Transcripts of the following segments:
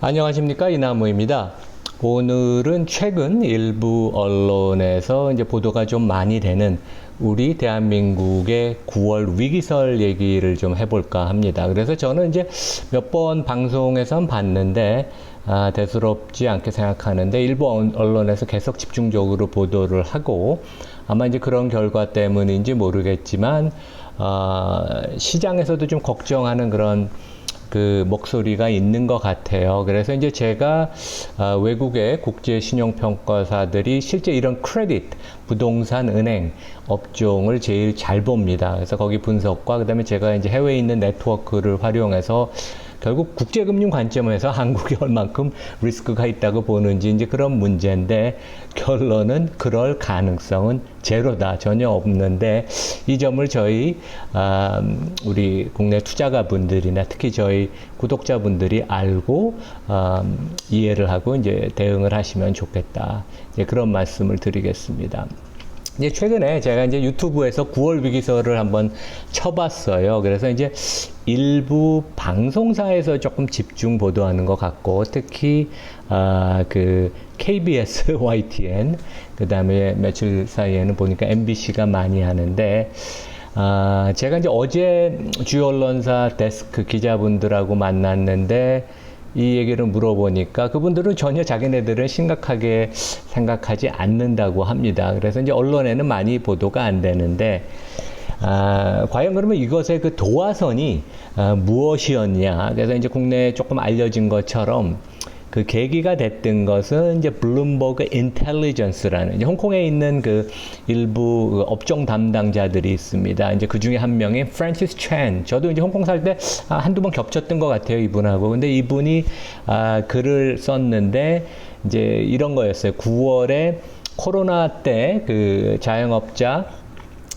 안녕하십니까 이나무입니다. 오늘은 최근 일부 언론에서 이제 보도가 좀 많이 되는 우리 대한민국의 9월 위기설 얘기를 좀 해볼까 합니다. 그래서 저는 이제 몇 번 방송에선 봤는데 아, 대수롭지 않게 생각하는데 일부 언- 언론에서 계속 집중적으로 보도를 하고 아마 이제 그런 결과 때문인지 모르겠지만 아, 시장에서도 좀 걱정하는 그런 그 목소리가 있는 것 같아요. 그래서 이제 제가 아, 외국의 국제 신용평가사들이 실제 이런 크레딧, 부동산, 은행 업종을 제일 잘 봅니다. 그래서 거기 분석과 그다음에 제가 이제 해외에 있는 네트워크를 활용해서 결국 국제금융 관점에서 한국이 얼만큼 리스크가 있다고 보는지 이제 그런 문제인데 결론은 그럴 가능성은 제로다 전혀 없는데 이 점을 저희 아, 우리 국내 투자가 분들이나 특히 저희 구독자분들이 알고 아, 이해를 하고 이제 대응을 하시면 좋겠다 이제 그런 말씀을 드리겠습니다. 이제 최근에 제가 이제 유튜브에서 9월 위기설을 한번 쳐봤어요. 그래서 이제 일부 방송사에서 조금 집중 보도하는 것 같고 특히 아, 그 KBS, YTN 그 다음에 며칠 사이에는 보니까 MBC가 많이 하는데 아, 제가 이제 어제 주요 언론사 데스크 기자분들하고 만났는데 이 얘기를 물어보니까 그분들은 전혀 자기네들은 심각하게 생각하지 않는다고 합니다. 그래서 이제 언론에는 많이 보도가 안 되는데 아, 과연 그러면 이것의 그 도화선이 아, 무엇이었냐? 그래서 이제 국내에 조금 알려진 것처럼 그 계기가 됐던 것은 이제 블룸버그 인텔리전스라는 이제 홍콩에 있는 그 일부 그 업종 담당자들이 있습니다. 이제 그 중에 한 명이 프란시스 첸. 저도 이제 홍콩 살때 아, 한두 번 겹쳤던 것 같아요, 이분하고. 근데 이분이 아, 글을 썼는데 이제 이런 거였어요. 9월에 코로나 때 그 자영업자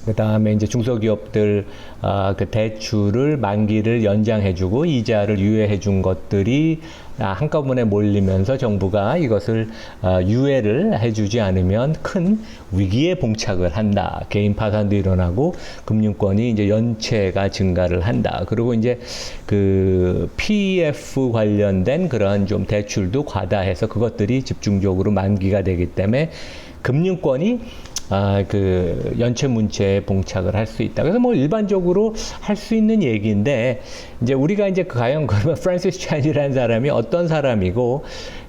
그 다음에 이제 중소기업들 아, 그 대출을 만기를 연장해주고 이자를 유예해준 것들이 아, 한꺼번에 몰리면서 정부가 이것을 아, 유예를 해주지 않으면 큰 위기에 봉착을 한다. 개인 파산도 일어나고 금융권이 이제 연체가 증가를 한다. 그리고 이제 그 PF 관련된 그런 좀 대출도 과다해서 그것들이 집중적으로 만기가 되기 때문에 금융권이 아, 그 연체 문체에 봉착을 할 수 있다. 그래서 뭐 일반적으로 할 수 있는 얘기인데 이제 우리가 이제 과연 그러면 프란시스 찬이라는 사람이 어떤 사람이고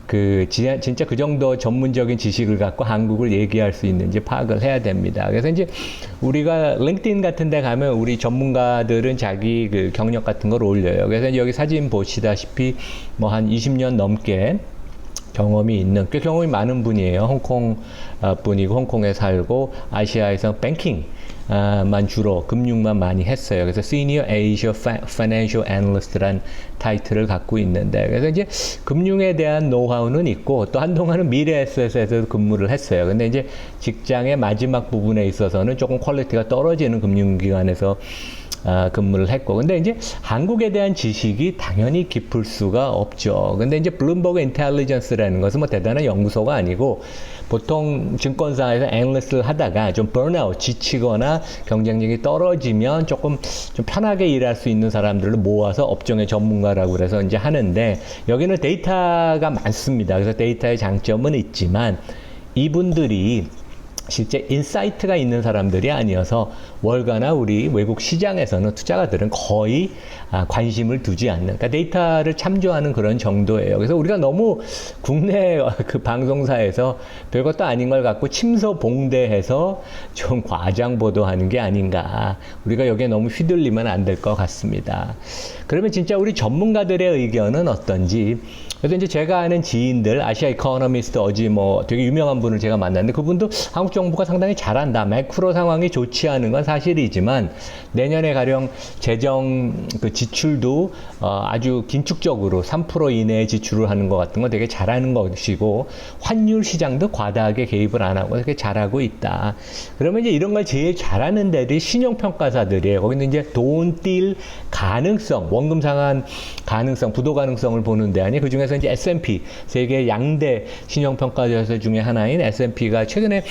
그 지- 진짜 그 정도 전문적인 지식을 갖고 한국을 얘기할 수 있는지 파악을 해야 됩니다. 그래서 이제 우리가 링크드인 같은 데 가면 우리 전문가들은 자기 그 경력 같은 걸 올려요. 그래서 여기 사진 보시다시피 뭐 한 20년 넘게 경험이 있는 꽤 경험이 많은 분이에요. 홍콩 아, 분이고 홍콩에 살고 아시아에서 뱅킹 아, 만 주로 금융만 많이 했어요. 그래서 Senior Asia Fi- Financial Analyst란 타이틀을 갖고 있는데 그래서 이제 금융에 대한 노하우는 있고 또 한동안은 미래에셋에서 근무를 했어요. 근데 이제 직장의 마지막 부분에 있어서는 조금 퀄리티가 떨어지는 금융기관에서 아, 근무를 했고 근데 이제 한국에 대한 지식이 당연히 깊을 수가 없죠. 근데 이제 블룸버그 인텔리전스라는 것은 뭐 대단한 연구소가 아니고 보통 증권사에서 애널리스트를 하다가 좀 번아웃 지치거나 경쟁력이 떨어지면 조금 좀 편하게 일할 수 있는 사람들을 모아서 업종의 전문가라고 그래서 이제 하는데 여기는 데이터가 많습니다. 그래서 데이터의 장점은 있지만 이분들이 실제 인사이트가 있는 사람들이 아니어서 월가나 우리 외국 시장에서는 투자가들은 거의 아, 관심을 두지 않는 그러니까 데이터를 참조하는 그런 정도예요. 그래서 우리가 너무 국내 그 방송사에서 별것도 아닌 걸 갖고 침소봉대해서 좀 과장 보도하는 게 아닌가. 우리가 여기에 너무 휘둘리면 안 될 것 같습니다. 그러면 진짜 우리 전문가들의 의견은 어떤지 그래서 이제 제가 아는 지인들 아시아 이코노미스트 어지 뭐 되게 유명한 분을 제가 만났는데 그분도 한국 정부가 상당히 잘한다. 매크로 상황이 좋지 않은 건 사실이지만 내년에 가령 재정 그 지출도 어 아주 긴축적으로 3% 이내에 지출을 하는 것 같은 거 되게 잘하는 것이고 환율 시장도 과다하게 개입을 안 하고 되게 잘하고 있다. 그러면 이제 이런 걸 제일 잘하는 데들이 신용평가사들이에요. 거기는 이제 돈뛸 가능성, 원금 상환 가능성, 부도 가능성을 보는 데 아니 그 중에서 이제 S&P 세계 양대 신용평가사 중에 하나인 S&P가 최근에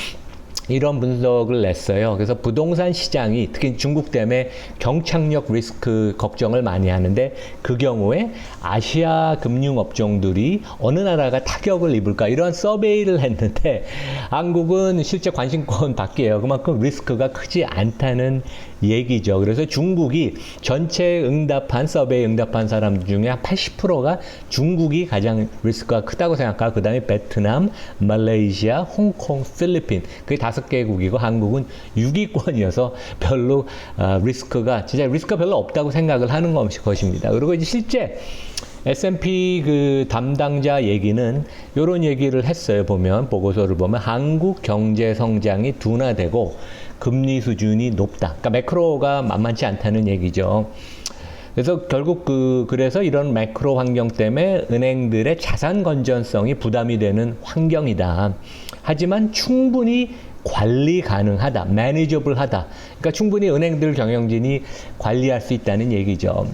이런 분석을 냈어요. 그래서 부동산 시장이 특히 중국 때문에 경착력 리스크 걱정을 많이 하는데 그 경우에 아시아 금융 업종들이 어느 나라가 타격을 입을까 이런 서베이를 했는데 한국은 실제 관심권 밖이에요. 그만큼 리스크가 크지 않다는 얘기죠. 그래서 중국이 전체 응답한 서베이 응답한 사람 중에 한 80%가 중국이 가장 리스크가 크다고 생각하고 그다음에 베트남, 말레이시아, 홍콩, 필리핀 그게 다섯 개국이고 한국은 6위권이어서 별로 아, 리스크가 진짜 리스크가 별로 없다고 생각을 하는 것입니다. 그리고 이제 실제 S&P 그 담당자 얘기는 이런 얘기를 했어요. 보면 보고서를 보면 한국 경제 성장이 둔화되고 금리 수준이 높다. 그러니까 매크로가 만만치 않다는 얘기죠. 그래서 결국 그 그래서 이런 매크로 환경 때문에 은행들의 자산 건전성이 부담이 되는 환경이다. 하지만 충분히 관리 가능하다, 매니저블하다. 그러니까 충분히 은행들 경영진이 관리할 수 있다는 얘기죠.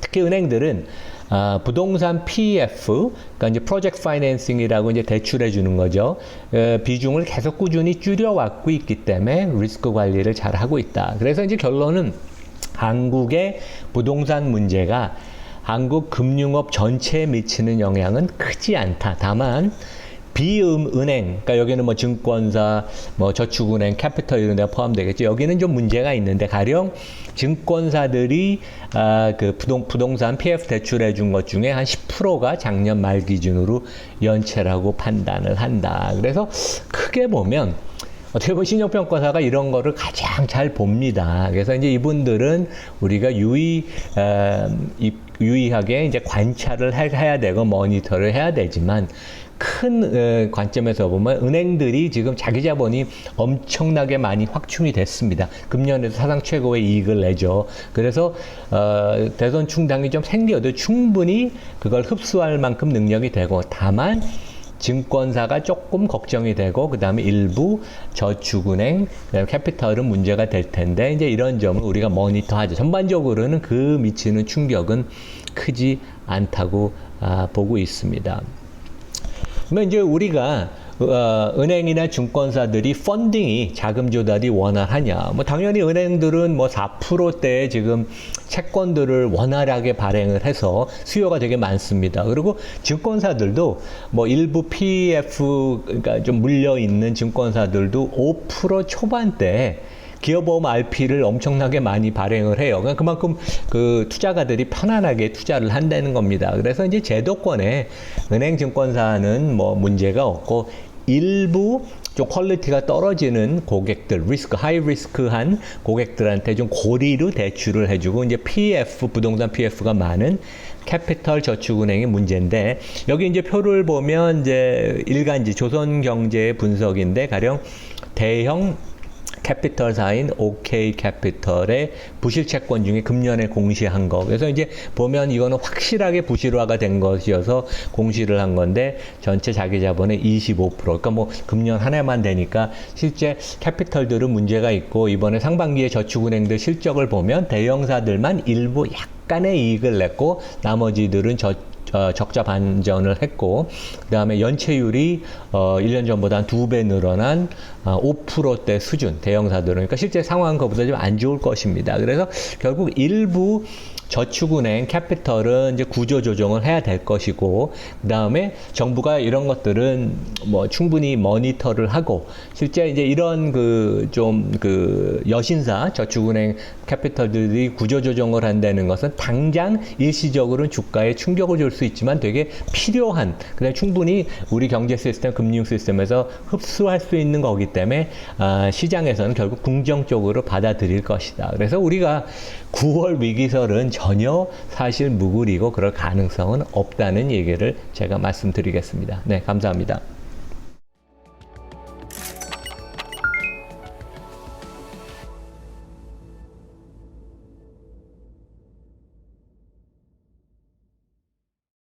특히 은행들은 아, 부동산 PF, 그러니까 이제 프로젝트 파이낸싱이라고 이제 대출해 주는 거죠. 어, 비중을 계속 꾸준히 줄여왔고 있기 때문에 리스크 관리를 잘 하고 있다. 그래서 이제 결론은 한국의 부동산 문제가 한국 금융업 전체에 미치는 영향은 크지 않다. 다만 비은행, 그러니까 여기는 뭐 증권사, 뭐 저축은행, 캐피털 이런 데가 포함되겠죠. 여기는 좀 문제가 있는데 가령 증권사들이 아, 그 부동, 부동산 PF 대출해 준 것 중에 한 10%가 작년 말 기준으로 연체라고 판단을 한다. 그래서 크게 보면 어떻게 보면 신용평가사가 이런 거를 가장 잘 봅니다. 그래서 이제 이분들은 우리가 유의, 어, 이- 유의하게 이제 관찰을 해- 해야 되고 모니터를 해야 되지만 큰 어, 관점에서 보면 은행들이 지금 자기 자본이 엄청나게 많이 확충이 됐습니다. 금년에도 사상 최고의 이익을 내죠. 그래서 어, 대선 충당이 좀 생겨도 충분히 그걸 흡수할 만큼 능력이 되고 다만 증권사가 조금 걱정이 되고 그다음에 일부 저축은행, 캐피털은 문제가 될 텐데 이제 이런 점을 우리가 모니터하죠. 전반적으로는 그 미치는 충격은 크지 않다고 아, 보고 있습니다. 그러면 이제 우리가 어, 은행이나 증권사들이 펀딩이 자금 조달이 원활하냐? 뭐 당연히 은행들은 뭐 4%대 지금 채권들을 원활하게 발행을 해서 수요가 되게 많습니다. 그리고 증권사들도 뭐 일부 PF 그러니까 좀 물려 있는 증권사들도 5% 초반대 기업보험 RP를 엄청나게 많이 발행을 해요. 그러니까 그만큼 그 투자가들이 편안하게 투자를 한다는 겁니다. 그래서 이제 제도권에 은행 증권사는 뭐 문제가 없고 일부 좀 퀄리티가 떨어지는 고객들, 리스크, 하이 리스크한 고객들한테 좀 고리로 대출을 해주고 이제 PF, 부동산 PF가 많은 캐피털 저축은행의 문제인데 여기 이제 표를 보면 이제 일간지 조선경제의 분석인데 가령 대형 캐피털사인 OK 캐피털의 부실 채권 중에 금년에 공시한 거. 그래서 이제 보면 이거는 확실하게 부실화가 된 것이어서 공시를 한 건데 전체 자기 자본의 25%. 그러니까 뭐 금년 한 해만 되니까 실제 캐피털들은 문제가 있고 이번에 상반기에 저축은행들 실적을 보면 대형사들만 일부 약간의 이익을 냈고 나머지들은 저 어, 적자 반전을 했고 그다음에 연체율이 어, 1년 전보다 한 두 배 늘어난 어, 5%대 수준 대형사들은 그러니까 실제 상황 그보다 좀 안 좋을 것입니다. 그래서 결국 일부 저축은행 캐피털은 이제 구조 조정을 해야 될 것이고 그다음에 정부가 이런 것들은 뭐 충분히 모니터를 하고 실제 이제 이런 그좀그 여신사 저축은행 캐피털들이 구조 조정을 한다는 것은 당장 일시적으로는 주가에 충격을 줄 수 있지만 되게 필요한 그다음에 충분히 우리 경제 시스템 금융 시스템에서 흡수할 수 있는 거기 때문에 아, 시장에서는 결국 긍정적으로 받아들일 것이다. 그래서 우리가 9월 위기설은 전혀 사실 무구리고 그럴 가능성은 없다는 얘기를 제가 말씀드리겠습니다. 네, 감사합니다.